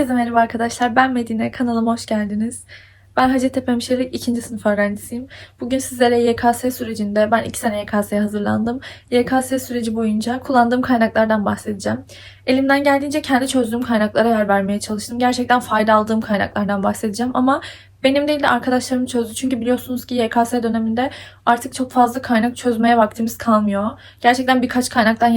Herkese merhaba arkadaşlar. Ben Medine. Kanalıma hoş geldiniz. Ben Hacettepe Hemşirelik 2. sınıf öğrencisiyim. Bugün sizlere YKS sürecinde, ben 2 sene YKS'ye hazırlandım. YKS süreci boyunca kullandığım kaynaklardan bahsedeceğim. Elimden geldiğince kendi çözdüğüm kaynaklara yer vermeye çalıştım. Gerçekten fayda aldığım kaynaklardan bahsedeceğim ama benim değil de arkadaşlarım çözdü. Çünkü biliyorsunuz ki YKS döneminde artık çok fazla kaynak çözmeye vaktimiz kalmıyor. Gerçekten birkaç kaynaktan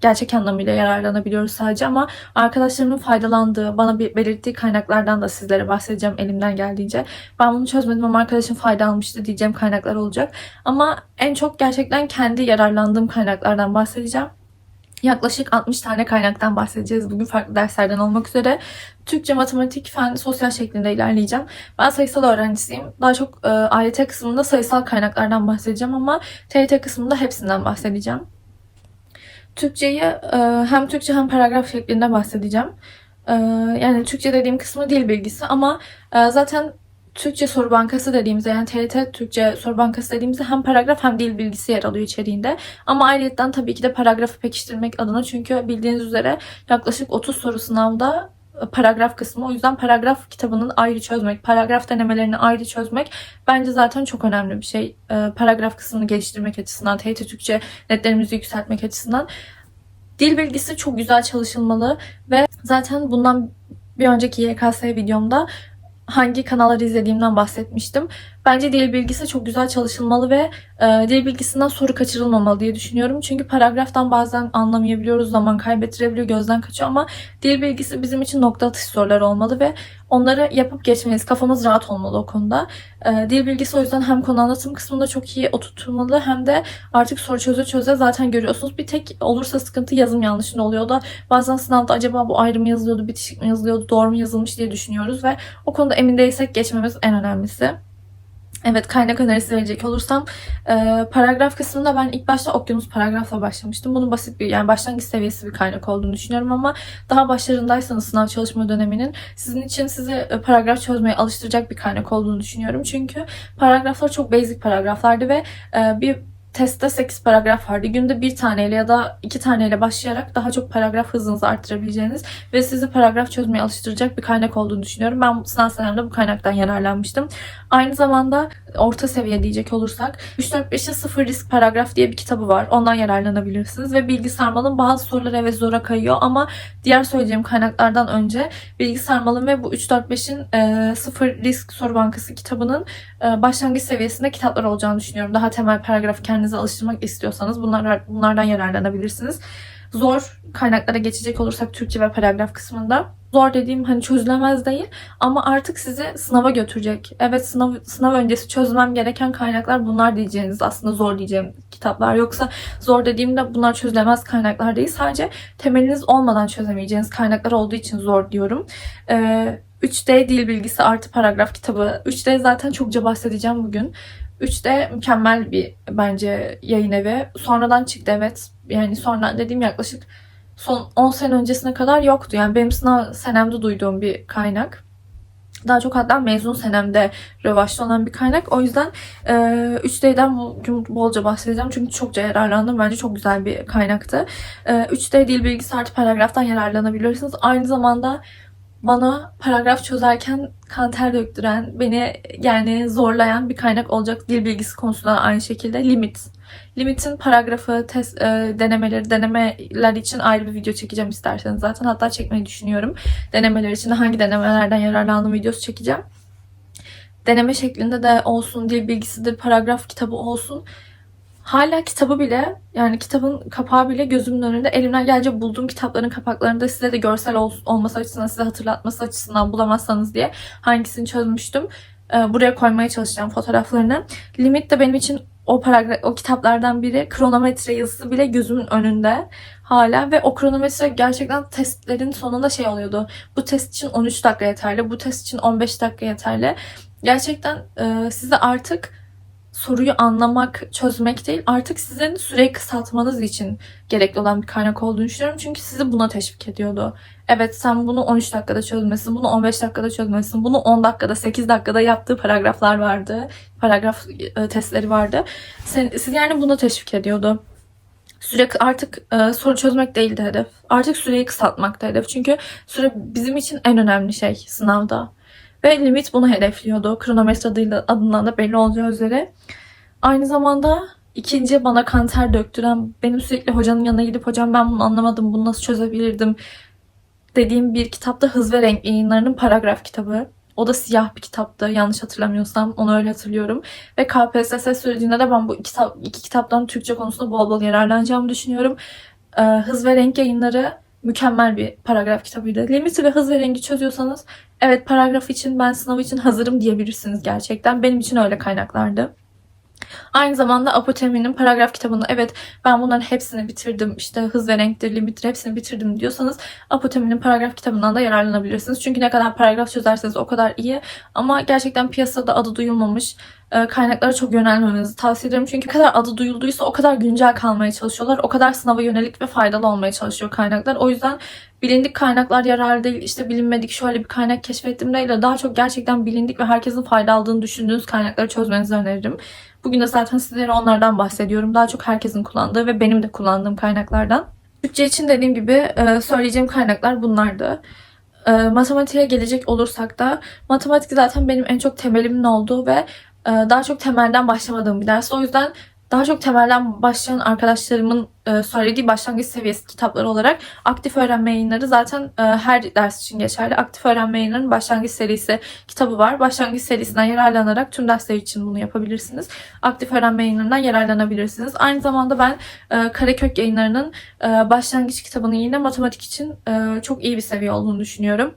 gerçek anlamıyla yararlanabiliyoruz sadece ama arkadaşlarımın faydalandığı, bana bir belirttiği kaynaklardan da sizlere bahsedeceğim elimden geldiğince. Ben bunu çözmedim ama arkadaşım fayda almıştı diyeceğim kaynaklar olacak. Ama en çok gerçekten kendi yararlandığım kaynaklardan bahsedeceğim. Yaklaşık 60 tane kaynaktan bahsedeceğiz bugün farklı derslerden olmak üzere. Türkçe, matematik, fen, sosyal şeklinde ilerleyeceğim. Ben sayısal öğrencisiyim. Daha çok e, AYT kısmında sayısal kaynaklardan bahsedeceğim ama TYT kısmında hepsinden bahsedeceğim. Türkçeyi e, hem Türkçe hem paragraf şeklinde bahsedeceğim. E, yani Türkçe dediğim kısmı dil bilgisi ama e, zaten Türkçe soru bankası dediğimizde yani TRT Türkçe soru bankası dediğimizde hem paragraf hem dil bilgisi yer alıyor içeriğinde. Ama ayrıyetten tabii ki de paragrafı pekiştirmek adına çünkü bildiğiniz üzere yaklaşık 30 soru sınavda paragraf kısmı. O yüzden paragraf kitabının ayrı çözmek, paragraf denemelerini ayrı çözmek bence zaten çok önemli bir şey. E, paragraf kısmını geliştirmek açısından, TRT Türkçe netlerimizi yükseltmek açısından. Dil bilgisi çok güzel çalışılmalı ve zaten bundan bir önceki YKS videomda hangi kanalları izlediğimden bahsetmiştim. Bence dil bilgisi çok güzel çalışılmalı ve e, dil bilgisinden soru kaçırılmamalı diye düşünüyorum. Çünkü paragraftan bazen anlamayabiliyoruz, zaman kaybettirebiliyor, gözden kaçıyor ama dil bilgisi bizim için nokta atış sorular olmalı ve onları yapıp geçmeliyiz. Kafamız rahat olmalı o konuda. E, dil bilgisi o yüzden hem konu anlatım kısmında çok iyi oturtulmalı hem de artık soru çöze çöze zaten görüyorsunuz. Bir tek olursa sıkıntı yazım yanlışında oluyor da bazen sınavda acaba bu ayrı mı yazılıyordu, bitişik mi yazılıyordu, doğru mu yazılmış diye düşünüyoruz ve o konuda emin değilsek geçmemiz en önemlisi. Evet kaynak önerisi verecek olursam e, paragraf kısmında ben ilk başta okyanus paragrafla başlamıştım. Bunun basit bir yani başlangıç seviyesi bir kaynak olduğunu düşünüyorum ama daha başlarındaysanız sınav çalışma döneminin sizin için sizi e, paragraf çözmeye alıştıracak bir kaynak olduğunu düşünüyorum. Çünkü paragraflar çok basic paragraflardı ve e, bir testte 8 paragraf vardı. Günde bir taneyle ya da iki taneyle başlayarak daha çok paragraf hızınızı arttırabileceğiniz ve sizi paragraf çözmeye alıştıracak bir kaynak olduğunu düşünüyorum. Ben sınav senemde bu kaynaktan yararlanmıştım. Aynı zamanda orta seviye diyecek olursak 3-4-5'in sıfır risk paragraf diye bir kitabı var. Ondan yararlanabilirsiniz ve bilgi sarmalın bazı soruları evet zora kayıyor ama diğer söyleyeceğim kaynaklardan önce bilgi sarmalın ve bu 3-4-5'in e, sıfır risk soru bankası kitabının e, başlangıç seviyesinde kitaplar olacağını düşünüyorum. Daha temel paragrafı kendinize alıştırmak istiyorsanız bunlar, bunlardan yararlanabilirsiniz. Zor kaynaklara geçecek olursak Türkçe ve paragraf kısmında zor dediğim hani çözülemez değil ama artık sizi sınava götürecek. Evet sınav, sınav öncesi çözmem gereken kaynaklar bunlar diyeceğiniz aslında zor diyeceğim kitaplar. Yoksa zor dediğimde bunlar çözülemez kaynaklar değil. Sadece temeliniz olmadan çözemeyeceğiniz kaynaklar olduğu için zor diyorum. Ee, 3D dil bilgisi artı paragraf kitabı. 3D zaten çokça bahsedeceğim bugün. 3D mükemmel bir bence yayın evi. Sonradan çıktı evet. Yani sonra dediğim yaklaşık son 10 sene öncesine kadar yoktu. Yani benim sınav senemde duyduğum bir kaynak. Daha çok hatta mezun senemde revaçta olan bir kaynak. O yüzden e, 3D'den bugün bolca bahsedeceğim. Çünkü çokça yararlandım. Bence çok güzel bir kaynaktı. E, 3D dil bilgisi artı paragraftan yararlanabilirsiniz. Aynı zamanda bana paragraf çözerken kan ter döktüren, beni yani zorlayan bir kaynak olacak dil bilgisi konusunda aynı şekilde limit. Limit'in paragrafı, test, e, denemeleri, denemeler için ayrı bir video çekeceğim isterseniz zaten. Hatta çekmeyi düşünüyorum. Denemeler için hangi denemelerden yararlandığım videosu çekeceğim. Deneme şeklinde de olsun, dil bilgisidir, paragraf kitabı olsun. Hala kitabı bile yani kitabın kapağı bile gözümün önünde elimden gelince bulduğum kitapların kapaklarında size de görsel ol, olması açısından size hatırlatması açısından bulamazsanız diye hangisini çözmüştüm. Ee, buraya koymaya çalışacağım fotoğraflarını. Limit de benim için o paragraf, o kitaplardan biri. Kronometre yazısı bile gözümün önünde hala ve o kronometre gerçekten testlerin sonunda şey oluyordu. Bu test için 13 dakika yeterli, bu test için 15 dakika yeterli. Gerçekten e, size artık soruyu anlamak, çözmek değil, artık sizin süreyi kısaltmanız için gerekli olan bir kaynak olduğunu düşünüyorum. Çünkü sizi buna teşvik ediyordu. Evet sen bunu 13 dakikada çözmesin, bunu 15 dakikada çözmesin, bunu 10 dakikada, 8 dakikada yaptığı paragraflar vardı. Paragraf e, testleri vardı. Sen, siz yani buna teşvik ediyordu. Süre artık e, soru çözmek değildi hedef. Artık süreyi kısaltmaktı hedef. Çünkü süre bizim için en önemli şey sınavda. Ve limit bunu hedefliyordu. Kronometre adıyla, adından da belli olacağı üzere. Aynı zamanda ikinci bana kanter döktüren, benim sürekli hocanın yanına gidip hocam ben bunu anlamadım, bunu nasıl çözebilirdim dediğim bir kitapta Hız ve Renk yayınlarının paragraf kitabı. O da siyah bir kitaptı yanlış hatırlamıyorsam. Onu öyle hatırlıyorum. Ve KPSS sürecinde de ben bu kitap, iki kitaptan Türkçe konusunda bol bol yararlanacağımı düşünüyorum. Ee, Hız ve Renk yayınları mükemmel bir paragraf kitabıydı. Limiti ve hız ve rengi çözüyorsanız evet paragraf için ben sınav için hazırım diyebilirsiniz gerçekten. Benim için öyle kaynaklardı. Aynı zamanda Apotemi'nin paragraf kitabını evet ben bunların hepsini bitirdim işte hız ve renktir, limittir hepsini bitirdim diyorsanız Apotemi'nin paragraf kitabından da yararlanabilirsiniz. Çünkü ne kadar paragraf çözerseniz o kadar iyi ama gerçekten piyasada adı duyulmamış e, kaynaklara çok yönelmemenizi tavsiye ederim. Çünkü ne kadar adı duyulduysa o kadar güncel kalmaya çalışıyorlar. O kadar sınava yönelik ve faydalı olmaya çalışıyor kaynaklar. O yüzden bilindik kaynaklar yararlı değil. İşte bilinmedik şöyle bir kaynak keşfettim değil de daha çok gerçekten bilindik ve herkesin fayda aldığını düşündüğünüz kaynakları çözmenizi öneririm. Bugün de zaten sizlere onlardan bahsediyorum. Daha çok herkesin kullandığı ve benim de kullandığım kaynaklardan. Bütçe için dediğim gibi e, söyleyeceğim kaynaklar bunlardı. E, matematiğe gelecek olursak da matematik zaten benim en çok temelimin olduğu ve e, daha çok temelden başlamadığım bir ders. O yüzden daha çok temelden başlayan arkadaşlarımın e, söylediği başlangıç seviyesi kitapları olarak aktif öğrenme yayınları zaten e, her ders için geçerli. Aktif öğrenme yayınlarının başlangıç serisi kitabı var. Başlangıç serisinden yararlanarak tüm dersler için bunu yapabilirsiniz. Aktif öğrenme yayınlarından yararlanabilirsiniz. Aynı zamanda ben e, Karakök yayınlarının başlangıç kitabının yine matematik için çok iyi bir seviye olduğunu düşünüyorum.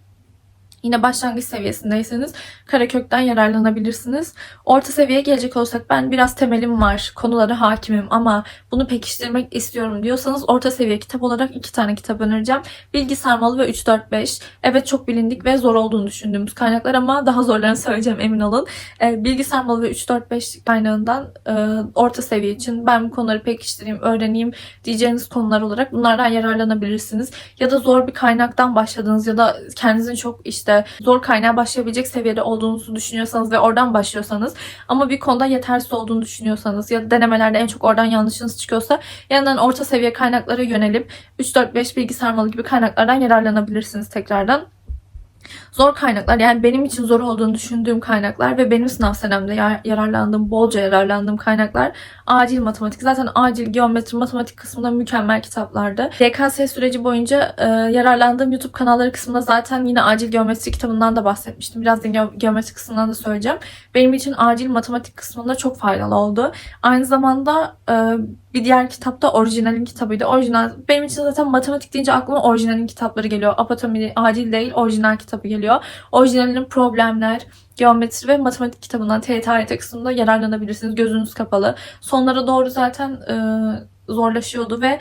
Yine başlangıç seviyesindeyseniz Karakök'ten yararlanabilirsiniz. Orta seviyeye gelecek olsak ben biraz temelim var, konulara hakimim ama bunu pekiştirmek istiyorum diyorsanız orta seviye kitap olarak iki tane kitap önereceğim. Bilgi Sarmalı ve 345. Evet çok bilindik ve zor olduğunu düşündüğümüz kaynaklar ama daha zorlarını söyleyeceğim emin olun. Ee, Bilgi Sarmalı ve 345 kaynağından e, orta seviye için ben bu konuları pekiştireyim, öğreneyim diyeceğiniz konular olarak bunlardan yararlanabilirsiniz. Ya da zor bir kaynaktan başladınız ya da kendinizin çok işte işte zor kaynağa başlayabilecek seviyede olduğunuzu düşünüyorsanız ve oradan başlıyorsanız ama bir konuda yetersiz olduğunu düşünüyorsanız ya da denemelerde en çok oradan yanlışınız çıkıyorsa yanından orta seviye kaynaklara yönelip 3-4-5 bilgi sarmalı gibi kaynaklardan yararlanabilirsiniz tekrardan. Zor kaynaklar yani benim için zor olduğunu düşündüğüm kaynaklar ve benim sınav senemde yararlandığım, bolca yararlandığım kaynaklar acil matematik. Zaten acil geometri matematik kısmında mükemmel kitaplardı. YKS süreci boyunca e, yararlandığım YouTube kanalları kısmında zaten yine acil geometri kitabından da bahsetmiştim. Biraz da ge- geometri kısmından da söyleyeceğim. Benim için acil matematik kısmında çok faydalı oldu. Aynı zamanda e, bir diğer kitap da orijinalin kitabıydı. Orijinal benim için zaten matematik deyince aklıma orijinalin kitapları geliyor. Apatomi acil değil, orijinal kitabı geliyor. Orijinalinin problemler, geometri ve matematik kitabından TYT kısmında yararlanabilirsiniz. Gözünüz kapalı. Sonlara doğru zaten e, zorlaşıyordu ve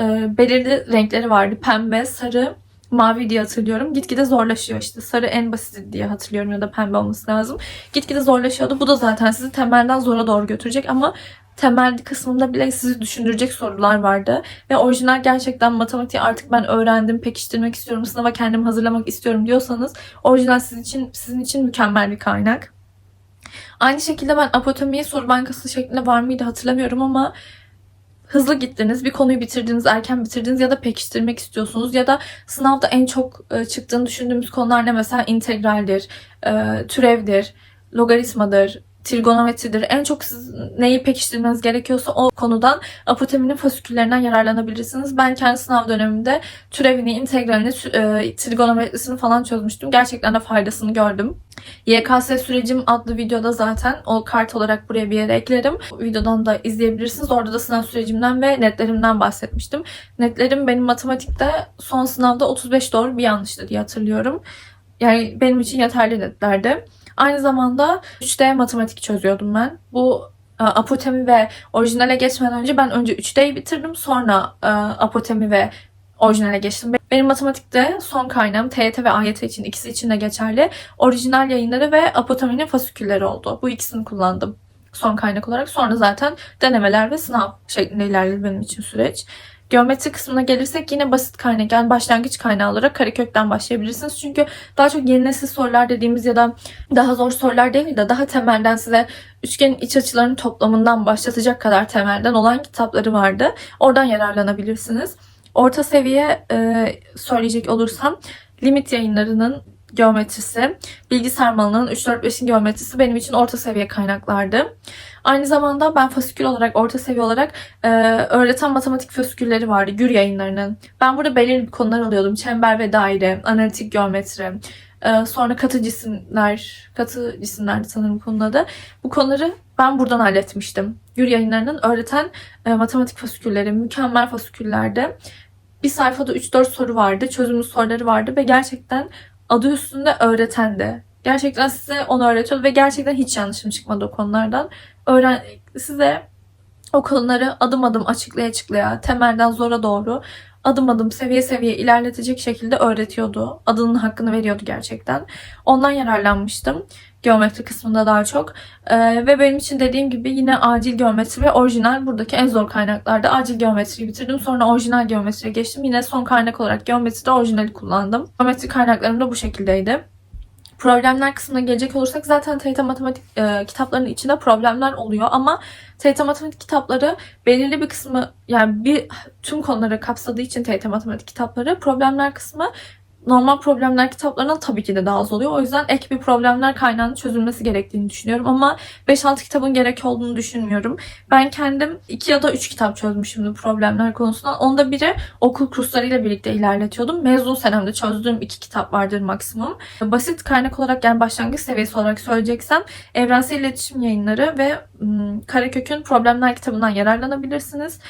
e, belirli renkleri vardı. Pembe, sarı, mavi diye hatırlıyorum. Gitgide zorlaşıyor işte. Sarı en basit diye hatırlıyorum ya da pembe olması lazım. Gitgide zorlaşıyordu. Bu da zaten sizi temelden zora doğru götürecek ama temel kısmında bile sizi düşündürecek sorular vardı. Ve orijinal gerçekten matematiği artık ben öğrendim, pekiştirmek istiyorum, sınava kendimi hazırlamak istiyorum diyorsanız orijinal sizin için sizin için mükemmel bir kaynak. Aynı şekilde ben apotemiye soru bankası şeklinde var mıydı hatırlamıyorum ama hızlı gittiniz, bir konuyu bitirdiniz, erken bitirdiniz ya da pekiştirmek istiyorsunuz ya da sınavda en çok e, çıktığını düşündüğümüz konular ne mesela integraldir, e, türevdir, logaritmadır, trigonometridir. En çok siz neyi pekiştirmeniz gerekiyorsa o konudan apoteminin fasiküllerinden yararlanabilirsiniz. Ben kendi sınav döneminde türevini, integralini, e, trigonometrisini falan çözmüştüm. Gerçekten de faydasını gördüm. YKS sürecim adlı videoda zaten o kart olarak buraya bir yere eklerim. Videodan da izleyebilirsiniz. Orada da sınav sürecimden ve netlerimden bahsetmiştim. Netlerim benim matematikte son sınavda 35 doğru bir yanlıştı diye hatırlıyorum. Yani benim için yeterli netlerdi. Aynı zamanda 3D matematik çözüyordum ben. Bu e, apotemi ve orijinale geçmeden önce ben önce 3D'yi bitirdim. Sonra e, apotemi ve orijinale geçtim. Benim matematikte son kaynağım TYT ve AYT için ikisi için de geçerli. Orijinal yayınları ve apoteminin fasikülleri oldu. Bu ikisini kullandım son kaynak olarak. Sonra zaten denemeler ve sınav şeklinde ilerledi benim için süreç. Geometri kısmına gelirsek yine basit kaynak yani başlangıç kaynağı olarak karekökten başlayabilirsiniz. Çünkü daha çok yeni nesil sorular dediğimiz ya da daha zor sorular değil de daha temelden size üçgenin iç açılarının toplamından başlatacak kadar temelden olan kitapları vardı. Oradan yararlanabilirsiniz. Orta seviye e, söyleyecek olursam limit yayınlarının geometrisi, bilgisayar malının 3-4-5'in geometrisi benim için orta seviye kaynaklardı. Aynı zamanda ben fasikül olarak, orta seviye olarak e, öğreten matematik fasikülleri vardı Gür yayınlarının. Ben burada belirli bir konular alıyordum. Çember ve daire, analitik geometri, e, sonra katı cisimler, katı cisimlerdi sanırım konunun adı. Bu konuları ben buradan halletmiştim. Gür yayınlarının öğreten e, matematik fasikülleri, mükemmel fasiküllerdi. Bir sayfada 3-4 soru vardı, çözümlü soruları vardı ve gerçekten adı üstünde öğretendi. Gerçekten size onu öğretiyordu ve gerçekten hiç yanlışım çıkmadı o konulardan. Öğren size o konuları adım adım açıklaya açıklaya, temelden zora doğru adım adım seviye seviye ilerletecek şekilde öğretiyordu. Adının hakkını veriyordu gerçekten. Ondan yararlanmıştım. Geometri kısmında daha çok. Ee, ve benim için dediğim gibi yine acil geometri ve orijinal buradaki en zor kaynaklarda. Acil geometriyi bitirdim. Sonra orijinal geometriye geçtim. Yine son kaynak olarak geometride orijinali kullandım. Geometri kaynaklarım da bu şekildeydi. Problemler kısmına gelecek olursak zaten TYT matematik e, kitaplarının içinde problemler oluyor. Ama TYT matematik kitapları belirli bir kısmı yani bir tüm konuları kapsadığı için TYT matematik kitapları problemler kısmı normal problemler kitaplarından tabii ki de daha az oluyor. O yüzden ek bir problemler kaynağının çözülmesi gerektiğini düşünüyorum ama 5-6 kitabın gerek olduğunu düşünmüyorum. Ben kendim 2 ya da 3 kitap çözmüşümdü problemler konusundan. Onda biri okul kurslarıyla birlikte ilerletiyordum. Mezun senemde çözdüğüm 2 kitap vardır maksimum. Basit kaynak olarak yani başlangıç seviyesi olarak söyleyeceksem evrensel iletişim yayınları ve Karakök'ün problemler kitabından yararlanabilirsiniz.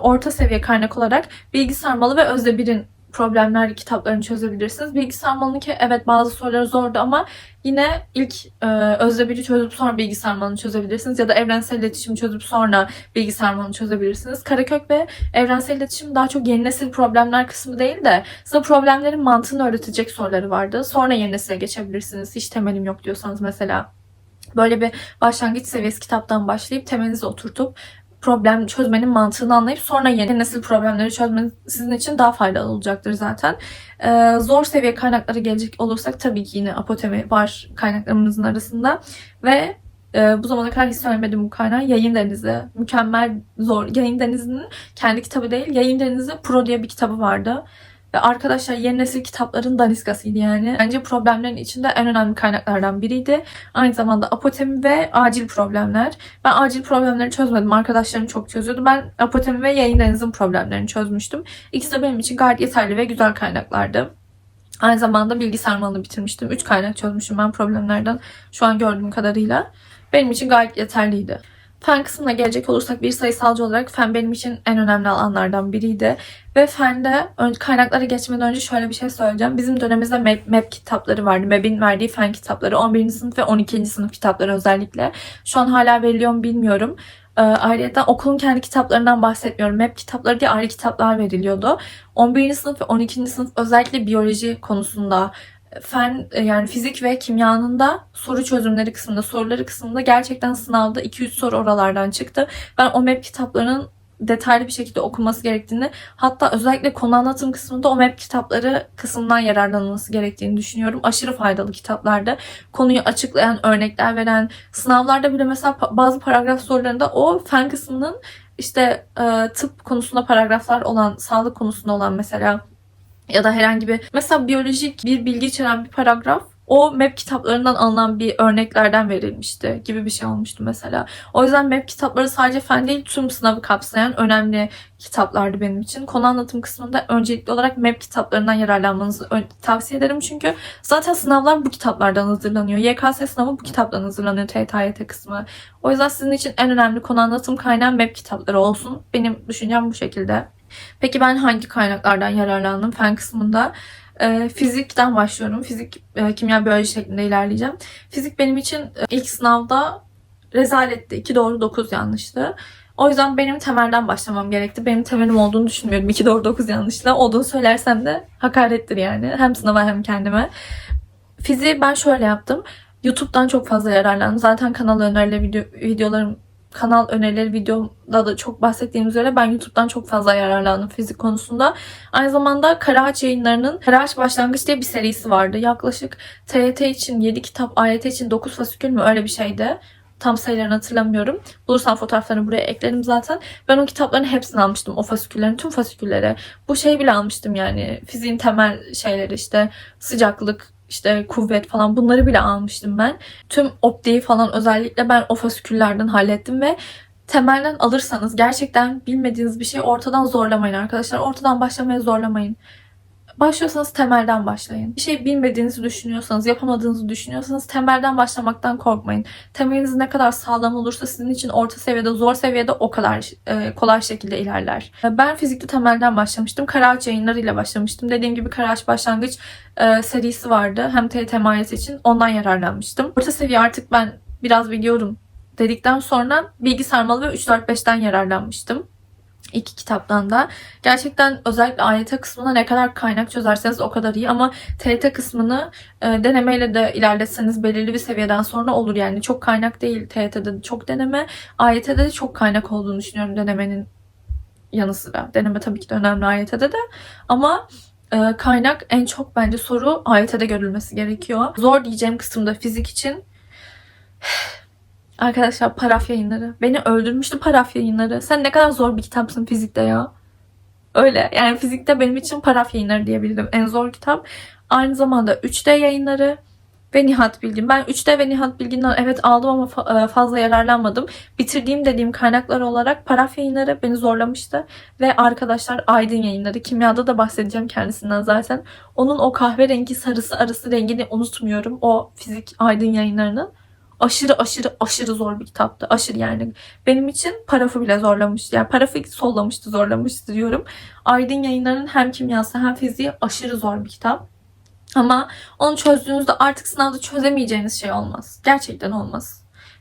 Orta seviye kaynak olarak bilgi sarmalı ve Özde Bir'in problemler kitaplarını çözebilirsiniz. Bilgisayar malınınki evet bazı soruları zordu ama yine ilk e, özde biri çözüp sonra bilgisayar malını çözebilirsiniz. Ya da evrensel iletişim çözüp sonra bilgisayar malını çözebilirsiniz. Karakök ve evrensel iletişim daha çok yeni nesil problemler kısmı değil de size problemlerin mantığını öğretecek soruları vardı. Sonra yeni nesile geçebilirsiniz. Hiç temelim yok diyorsanız mesela. Böyle bir başlangıç seviyesi kitaptan başlayıp temelinizi oturtup problem çözmenin mantığını anlayıp sonra yeni nesil problemleri çözmeniz sizin için daha faydalı olacaktır zaten. Ee, zor seviye kaynaklara gelecek olursak tabii ki yine apotemi var kaynaklarımızın arasında ve e, bu zamana kadar hiç söylemedim bu kaynağı. Yayın Denizi. Mükemmel zor. Yayın Denizi'nin kendi kitabı değil. Yayın Denizi Pro diye bir kitabı vardı. Arkadaşlar yeni nesil kitapların daniskasıydı yani. Bence problemlerin içinde en önemli kaynaklardan biriydi. Aynı zamanda apotemi ve acil problemler. Ben acil problemleri çözmedim. Arkadaşlarım çok çözüyordu. Ben apotemi ve yayın denizin problemlerini çözmüştüm. İkisi de benim için gayet yeterli ve güzel kaynaklardı. Aynı zamanda bilgisayar malını bitirmiştim. 3 kaynak çözmüşüm ben problemlerden şu an gördüğüm kadarıyla. Benim için gayet yeterliydi. Fen kısmına gelecek olursak bir sayısalcı olarak fen benim için en önemli alanlardan biriydi. Ve fende kaynaklara geçmeden önce şöyle bir şey söyleyeceğim. Bizim dönemimizde MEP, MEP kitapları vardı. MEP'in verdiği fen kitapları. 11. sınıf ve 12. sınıf kitapları özellikle. Şu an hala veriliyor mu bilmiyorum. Ee, ayrıca okulun kendi kitaplarından bahsetmiyorum. MEP kitapları diye ayrı kitaplar veriliyordu. 11. sınıf ve 12. sınıf özellikle biyoloji konusunda fen e, yani fizik ve kimyanın da soru çözümleri kısmında, soruları kısmında gerçekten sınavda 2-3 soru oralardan çıktı. Ben o MEP kitaplarının detaylı bir şekilde okunması gerektiğini hatta özellikle konu anlatım kısmında o MEP kitapları kısmından yararlanılması gerektiğini düşünüyorum. Aşırı faydalı kitaplarda konuyu açıklayan, örnekler veren, sınavlarda bile mesela bazı paragraf sorularında o fen kısmının işte e, tıp konusunda paragraflar olan, sağlık konusunda olan mesela ya da herhangi bir mesela biyolojik bir bilgi içeren bir paragraf o MEP kitaplarından alınan bir örneklerden verilmişti gibi bir şey olmuştu mesela. O yüzden MEP kitapları sadece fen değil tüm sınavı kapsayan önemli kitaplardı benim için. Konu anlatım kısmında öncelikli olarak MEP kitaplarından yararlanmanızı tavsiye ederim. Çünkü zaten sınavlar bu kitaplardan hazırlanıyor. YKS sınavı bu kitaptan hazırlanıyor TYT kısmı. O yüzden sizin için en önemli konu anlatım kaynağı MEP kitapları olsun. Benim düşüncem bu şekilde. Peki ben hangi kaynaklardan yararlandım fen kısmında? Ee, fizikten başlıyorum. Fizik, e, kimya, biyoloji şeklinde ilerleyeceğim. Fizik benim için e, ilk sınavda rezaletti. 2 doğru 9 yanlıştı. O yüzden benim temelden başlamam gerekti. Benim temelim olduğunu düşünmüyorum. 2 doğru 9 yanlışla. Olduğunu söylersem de hakarettir yani. Hem sınava hem kendime. Fiziği ben şöyle yaptım. YouTube'dan çok fazla yararlandım. Zaten kanal önerileri video, videolarım kanal önerileri videomda da çok bahsettiğim üzere ben YouTube'dan çok fazla yararlandım fizik konusunda. Aynı zamanda Karaağaç yayınlarının Karaağaç Başlangıç diye bir serisi vardı. Yaklaşık TYT için 7 kitap, AYT için 9 fasikül mü öyle bir şeydi. Tam sayılarını hatırlamıyorum. Bulursam fotoğraflarını buraya eklerim zaten. Ben o kitapların hepsini almıştım. O fasiküllerin tüm fasikülleri. Bu şeyi bile almıştım yani. Fiziğin temel şeyleri işte sıcaklık, işte kuvvet falan bunları bile almıştım ben. Tüm optiği falan özellikle ben o fasiküllerden hallettim ve temelden alırsanız gerçekten bilmediğiniz bir şey ortadan zorlamayın arkadaşlar. Ortadan başlamaya zorlamayın. Başlıyorsanız temelden başlayın. Bir şey bilmediğinizi düşünüyorsanız, yapamadığınızı düşünüyorsanız temelden başlamaktan korkmayın. Temeliniz ne kadar sağlam olursa sizin için orta seviyede, zor seviyede o kadar e, kolay şekilde ilerler. Ben fizikte temelden başlamıştım. Karaağaç yayınlarıyla başlamıştım. Dediğim gibi Karaağaç Başlangıç e, serisi vardı. Hem TYT Maliyeti için ondan yararlanmıştım. Orta seviye artık ben biraz biliyorum dedikten sonra bilgi sarmalı ve 3-4-5'ten yararlanmıştım. İki kitaptan da. Gerçekten özellikle AYT kısmına ne kadar kaynak çözerseniz o kadar iyi ama TYT kısmını e, denemeyle de ilerletseniz belirli bir seviyeden sonra olur yani. Çok kaynak değil TYT'de de çok deneme. AYT'de de çok kaynak olduğunu düşünüyorum denemenin yanı sıra. Deneme tabii ki de önemli AYT'de de ama e, kaynak en çok bence soru AYT'de görülmesi gerekiyor. Zor diyeceğim kısımda fizik için Arkadaşlar paraf yayınları. Beni öldürmüştü paraf yayınları. Sen ne kadar zor bir kitapsın fizikte ya. Öyle. Yani fizikte benim için paraf yayınları diyebilirim. En zor kitap. Aynı zamanda 3D yayınları ve Nihat Bilgin. Ben 3D ve Nihat Bilgin'den evet aldım ama e, fazla yararlanmadım. Bitirdiğim dediğim kaynaklar olarak paraf yayınları beni zorlamıştı. Ve arkadaşlar Aydın yayınları. Kimyada da bahsedeceğim kendisinden zaten. Onun o kahverengi sarısı arası rengini unutmuyorum. O fizik Aydın yayınlarının aşırı aşırı aşırı zor bir kitaptı. Aşırı yani. Benim için parafı bile zorlamış. Yani parafı sollamıştı, zorlamıştı diyorum. Aydın yayınlarının hem kimyası hem fiziği aşırı zor bir kitap. Ama onu çözdüğünüzde artık sınavda çözemeyeceğiniz şey olmaz. Gerçekten olmaz.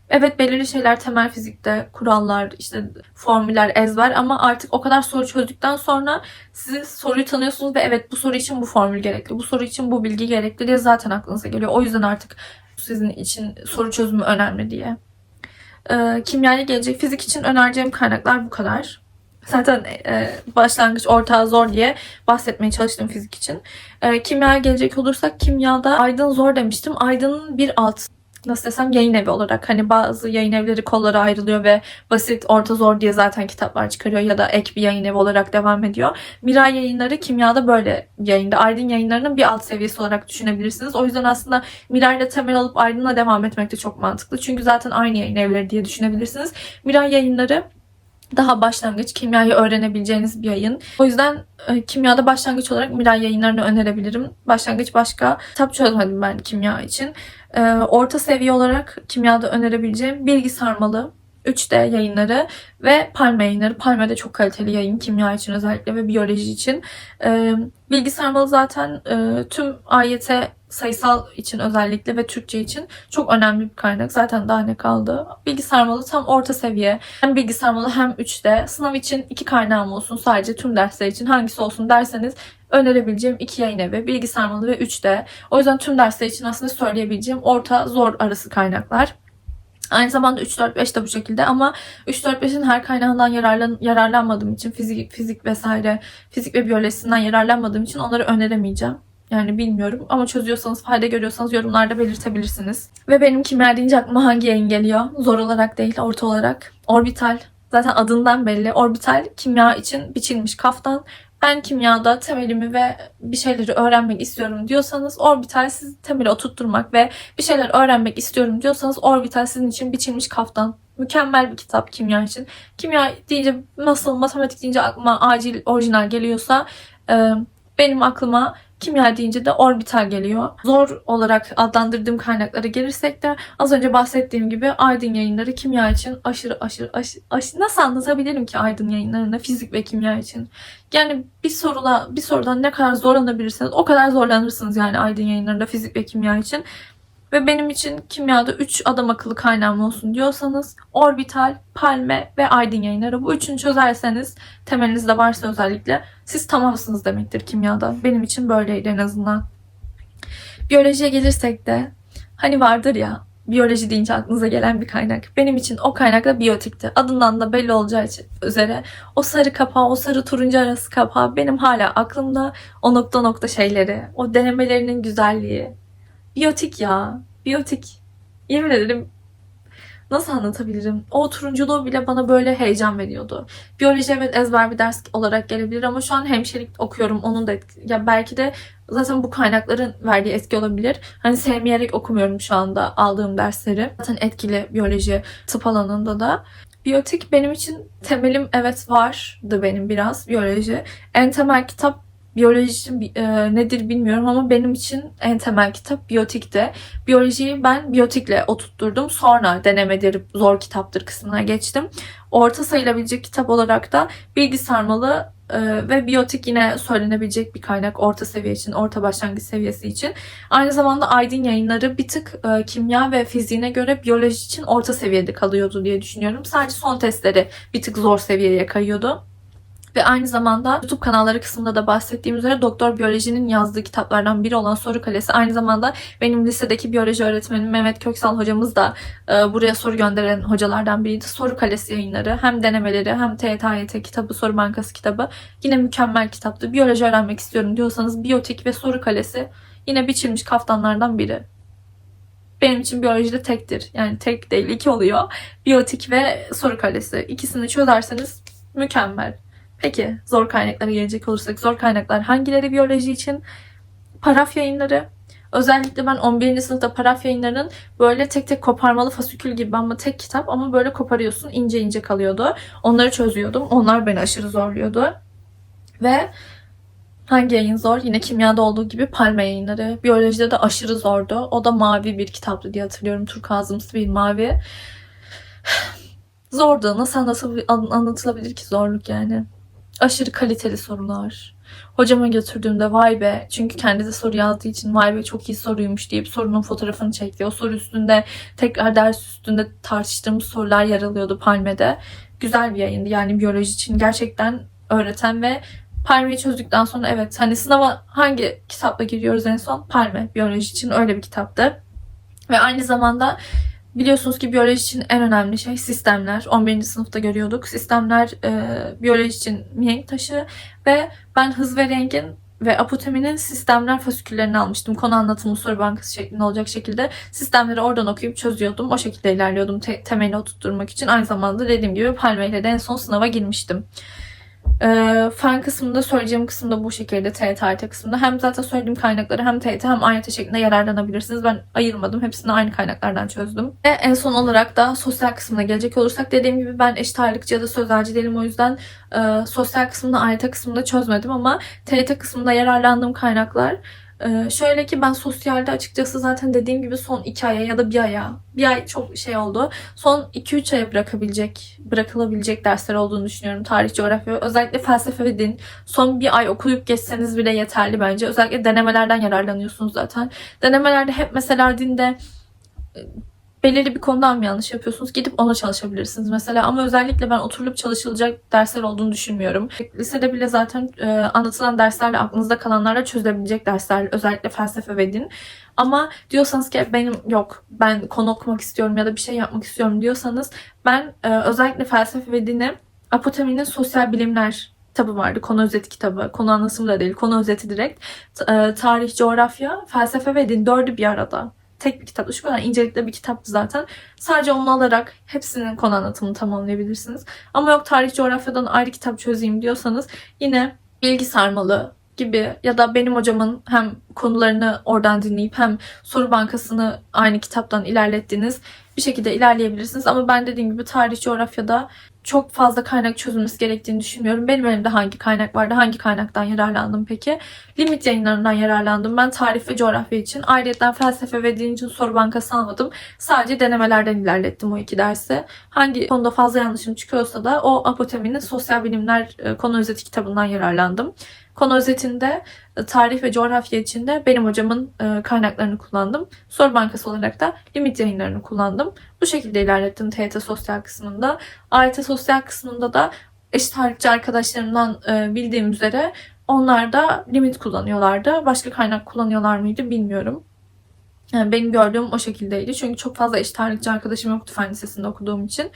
Evet belirli şeyler temel fizikte, kurallar, işte formüller, ezber ama artık o kadar soru çözdükten sonra siz soruyu tanıyorsunuz ve evet bu soru için bu formül gerekli, bu soru için bu bilgi gerekli diye zaten aklınıza geliyor. O yüzden artık sizin için soru çözümü önemli diye. Ee, kimyaya gelecek fizik için önereceğim kaynaklar bu kadar. Zaten e, başlangıç, orta, zor diye bahsetmeye çalıştım fizik için. E, kimyaya gelecek olursak kimyada Aydın zor demiştim. Aydın'ın bir alt nasıl desem yayın evi olarak hani bazı yayın evleri kollara ayrılıyor ve basit orta zor diye zaten kitaplar çıkarıyor ya da ek bir yayın evi olarak devam ediyor. Miray yayınları kimyada böyle yayında. Aydın yayınlarının bir alt seviyesi olarak düşünebilirsiniz. O yüzden aslında Miray'la temel alıp Aydın'la devam etmek de çok mantıklı. Çünkü zaten aynı yayın evleri diye düşünebilirsiniz. Miray yayınları daha başlangıç kimyayı öğrenebileceğiniz bir yayın. O yüzden e, kimyada başlangıç olarak Miray yayınlarını önerebilirim. Başlangıç başka kitap çözmedim ben kimya için. E, orta seviye olarak kimyada önerebileceğim bilgi sarmalı, 3D yayınları ve Palme yayınları. Palme de çok kaliteli yayın kimya için özellikle ve biyoloji için. E, bilgi sarmalı zaten e, tüm AYT sayısal için özellikle ve Türkçe için çok önemli bir kaynak. Zaten daha ne kaldı? Bilgi sarmalı tam orta seviye. Hem bilgi sarmalı hem 3D. Sınav için iki kaynağım olsun sadece tüm dersler için hangisi olsun derseniz önerebileceğim iki yayın evi. Bilgi sarmalı ve 3D. O yüzden tüm dersler için aslında söyleyebileceğim orta zor arası kaynaklar. Aynı zamanda 3-4-5 de bu şekilde ama 3-4-5'in her kaynağından yararlan, yararlanmadığım için fizik, fizik vesaire fizik ve biyolojisinden yararlanmadığım için onları öneremeyeceğim. Yani bilmiyorum ama çözüyorsanız, fayda görüyorsanız yorumlarda belirtebilirsiniz. Ve benim kimya deyince aklıma hangi yayın geliyor? Zor olarak değil, orta olarak. Orbital. Zaten adından belli. Orbital kimya için biçilmiş kaftan. Ben kimyada temelimi ve bir şeyleri öğrenmek istiyorum diyorsanız orbital sizi temeli oturtturmak ve bir şeyler öğrenmek istiyorum diyorsanız orbital sizin için biçilmiş kaftan. Mükemmel bir kitap kimya için. Kimya deyince nasıl matematik deyince aklıma acil orijinal geliyorsa benim aklıma kimya deyince de orbital geliyor. Zor olarak adlandırdığım kaynaklara gelirsek de az önce bahsettiğim gibi Aydın yayınları kimya için aşırı aşırı aşırı, aşırı nasıl anlatabilirim ki Aydın yayınlarını fizik ve kimya için? Yani bir sorula bir sorudan ne kadar zorlanabilirsiniz o kadar zorlanırsınız yani Aydın yayınlarında fizik ve kimya için. Ve benim için kimyada 3 adam akıllı kaynağım olsun diyorsanız orbital, palme ve aydın yayınları. Bu üçünü çözerseniz temelinizde varsa özellikle siz tamamsınız demektir kimyada. Benim için böyleydi en azından. Biyolojiye gelirsek de hani vardır ya biyoloji deyince aklınıza gelen bir kaynak. Benim için o kaynak da biyotikti. Adından da belli olacağı için- üzere o sarı kapağı, o sarı turuncu arası kapağı benim hala aklımda o nokta nokta şeyleri, o denemelerinin güzelliği. Biyotik ya, biyotik. Yemin ederim nasıl anlatabilirim? O turunculuğu bile bana böyle heyecan veriyordu. Biyoloji evet ezber bir ders olarak gelebilir ama şu an hemşirelik okuyorum. Onun da etki- ya belki de zaten bu kaynakların verdiği etki olabilir. Hani sevmeyerek okumuyorum şu anda aldığım dersleri. Zaten etkili biyoloji tıp alanında da. Biyotik benim için temelim evet vardı benim biraz biyoloji. En temel kitap biyoloji e, nedir bilmiyorum ama benim için en temel kitap biyotikti. Biyolojiyi ben biyotikle oturtturdum. Sonra denemedir, zor kitaptır kısmına geçtim. Orta sayılabilecek kitap olarak da bilgi sarmalı e, ve biyotik yine söylenebilecek bir kaynak orta seviye için, orta başlangıç seviyesi için. Aynı zamanda Aydın yayınları bir tık e, kimya ve fiziğine göre biyoloji için orta seviyede kalıyordu diye düşünüyorum. Sadece son testleri bir tık zor seviyeye kayıyordu. Ve aynı zamanda YouTube kanalları kısmında da bahsettiğim üzere Doktor Biyoloji'nin yazdığı kitaplardan biri olan Soru Kalesi. Aynı zamanda benim lisedeki biyoloji öğretmenim Mehmet Köksal hocamız da e, buraya soru gönderen hocalardan biriydi. Soru Kalesi yayınları hem denemeleri hem TYT kitabı, Soru Bankası kitabı yine mükemmel kitaptı. Biyoloji öğrenmek istiyorum diyorsanız Biyotik ve Soru Kalesi yine biçilmiş kaftanlardan biri. Benim için biyolojide tektir. Yani tek değil iki oluyor. Biyotik ve Soru Kalesi. İkisini çözerseniz mükemmel. Peki zor kaynaklara gelecek olursak zor kaynaklar hangileri biyoloji için? Paraf yayınları. Özellikle ben 11. sınıfta paraf yayınlarının böyle tek tek koparmalı fasikül gibi ama tek kitap ama böyle koparıyorsun ince ince kalıyordu. Onları çözüyordum. Onlar beni aşırı zorluyordu. Ve hangi yayın zor? Yine kimyada olduğu gibi palme yayınları. Biyolojide de aşırı zordu. O da mavi bir kitaptı diye hatırlıyorum. Turkuazımsı bir mavi. Zordu. Nasıl anlatabilir, anlatılabilir ki zorluk yani? Aşırı kaliteli sorular. Hocama götürdüğümde vay be çünkü kendisi soru yazdığı için vay be çok iyi soruymuş deyip sorunun fotoğrafını çekti. O soru üstünde tekrar ders üstünde tartıştığımız sorular yer alıyordu Palme'de. Güzel bir yayındı yani biyoloji için gerçekten öğreten ve Palme'yi çözdükten sonra evet hani sınava hangi kitapla giriyoruz en son? Palme biyoloji için öyle bir kitaptı. Ve aynı zamanda Biliyorsunuz ki biyoloji için en önemli şey sistemler. 11. sınıfta görüyorduk. Sistemler e, biyoloji için mihenk taşı ve ben hız ve rengin ve apoteminin sistemler fasiküllerini almıştım. Konu anlatımı soru bankası şeklinde olacak şekilde sistemleri oradan okuyup çözüyordum. O şekilde ilerliyordum te- temeli oturtturmak için. Aynı zamanda dediğim gibi Palme de en son sınava girmiştim. Ee, fen kısmında söyleyeceğim kısımda bu şekilde TYT AYT kısmında hem zaten söylediğim kaynakları hem TYT hem AYT şeklinde yararlanabilirsiniz. Ben ayırmadım. Hepsini aynı kaynaklardan çözdüm. Ve en son olarak da sosyal kısmına gelecek olursak dediğim gibi ben eşit ağırlıkçı ya da sözelci değilim. O yüzden e, sosyal kısmında AYT kısmında çözmedim ama TYT kısmında yararlandığım kaynaklar ee, şöyle ki ben sosyalde açıkçası zaten dediğim gibi son iki aya ya da bir aya bir ay çok şey oldu. Son 2-3 aya bırakabilecek, bırakılabilecek dersler olduğunu düşünüyorum. Tarih, coğrafya, özellikle felsefe ve din. Son bir ay okuyup geçseniz bile yeterli bence. Özellikle denemelerden yararlanıyorsunuz zaten. Denemelerde hep mesela dinde belirli bir konudan mı yanlış yapıyorsunuz? Gidip ona çalışabilirsiniz mesela. Ama özellikle ben oturulup çalışılacak dersler olduğunu düşünmüyorum. Lisede bile zaten e, anlatılan derslerle aklınızda kalanlarla çözülebilecek dersler. Özellikle felsefe ve din. Ama diyorsanız ki benim yok ben konu okumak istiyorum ya da bir şey yapmak istiyorum diyorsanız ben e, özellikle felsefe ve dini Apotemi'nin sosyal bilimler kitabı vardı. Konu özeti kitabı. Konu anlatımı da değil. Konu özeti direkt. E, tarih, coğrafya, felsefe ve din dördü bir arada. Tek bir kitaptı. Şu kadar incelikli bir kitaptı zaten. Sadece onu alarak hepsinin konu anlatımını tamamlayabilirsiniz. Ama yok tarih, coğrafyadan ayrı kitap çözeyim diyorsanız yine bilgi sarmalı gibi ya da benim hocamın hem konularını oradan dinleyip hem soru bankasını aynı kitaptan ilerlettiğiniz bir şekilde ilerleyebilirsiniz. Ama ben dediğim gibi tarih, coğrafyada çok fazla kaynak çözülmesi gerektiğini düşünmüyorum. Benim elimde hangi kaynak vardı? Hangi kaynaktan yararlandım peki? Limit yayınlarından yararlandım. Ben tarih ve coğrafya için. Ayrıca felsefe ve din için soru bankası almadım. Sadece denemelerden ilerlettim o iki dersi. Hangi konuda fazla yanlışım çıkıyorsa da o Apotemi'nin sosyal bilimler e, konu özeti kitabından yararlandım. Konu özetinde e, tarih ve coğrafya için de benim hocamın e, kaynaklarını kullandım. Soru bankası olarak da limit yayınlarını kullandım. Bu şekilde ilerlettim TYT sosyal kısmında. AYT sosyal kısmında da eşit ağırlıkçı arkadaşlarımdan e, bildiğim üzere onlar da limit kullanıyorlardı. Başka kaynak kullanıyorlar mıydı bilmiyorum. Yani benim gördüğüm o şekildeydi. Çünkü çok fazla eşit ağırlıkçı arkadaşım yoktu fen lisesinde okuduğum için.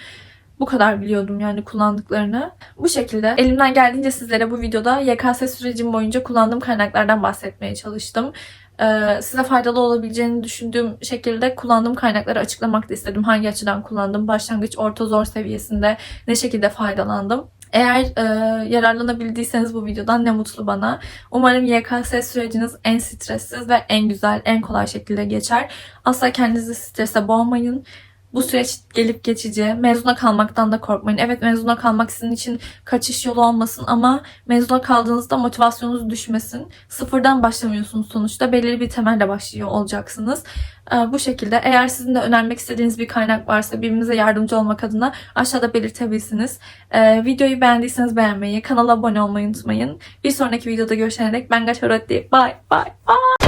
Bu kadar biliyordum yani kullandıklarını. Bu şekilde elimden geldiğince sizlere bu videoda YKS sürecim boyunca kullandığım kaynaklardan bahsetmeye çalıştım. Ee, size faydalı olabileceğini düşündüğüm şekilde kullandığım kaynakları açıklamak da istedim. Hangi açıdan kullandım, başlangıç, orta, zor seviyesinde ne şekilde faydalandım. Eğer e, yararlanabildiyseniz bu videodan ne mutlu bana. Umarım YKS süreciniz en stressiz ve en güzel, en kolay şekilde geçer. Asla kendinizi strese boğmayın. Bu süreç gelip geçici. Mezuna kalmaktan da korkmayın. Evet mezuna kalmak sizin için kaçış yolu olmasın ama mezuna kaldığınızda motivasyonunuz düşmesin. Sıfırdan başlamıyorsunuz sonuçta. Belirli bir temelle başlıyor olacaksınız. Ee, Bu şekilde eğer sizin de önermek istediğiniz bir kaynak varsa birbirimize yardımcı olmak adına aşağıda belirtebilirsiniz. Ee, videoyu beğendiyseniz beğenmeyi, kanala abone olmayı unutmayın. Bir sonraki videoda görüşene dek ben Gaşarotti. Bye bye bye.